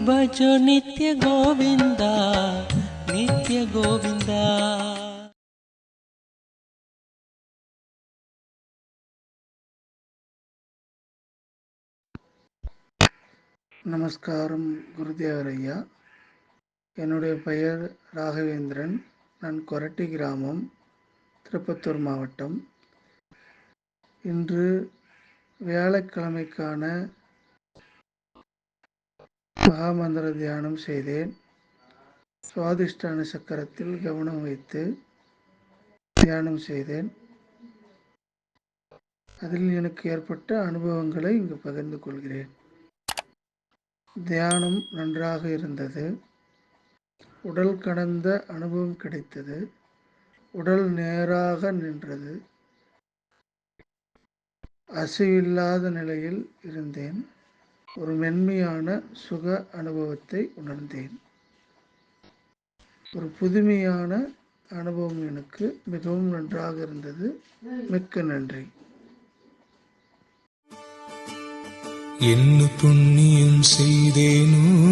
भजो நித்ய கோவிந்தா நித்ய கோவிந்தா நமஸ்காரம் குருதேவர் ஐயா என்னுடைய பெயர் ராகவேந்திரன் நான் கொரட்டி கிராமம் திருப்பத்தூர் மாவட்டம் இன்று வியாழக்கிழமைக்கான மகாமந்திர தியானம் செய்தேன். சுவாதிஷ்டான சக்கரத்தில் கவனம் வைத்து தியானம் செய்தேன். அதில் எனக்கு ஏற்பட்ட அனுபவங்களை இங்கு பகிர்ந்து கொள்கிறேன். தியானம் நன்றாக இருந்தது. உடல் கடந்த அனுபவம் கிடைத்தது. உடல் நேராக நின்றது. அசைவில்லாத நிலையில் இருந்தேன். ஒரு மென்மையான சுக அனுபவத்தை உணர்ந்தேன். ஒரு புதுமையான அனுபவம் எனக்கு மிகவும் நன்றாக இருந்தது. மிக்க நன்றி. என்ன புண்ணியம் செய்தேனோ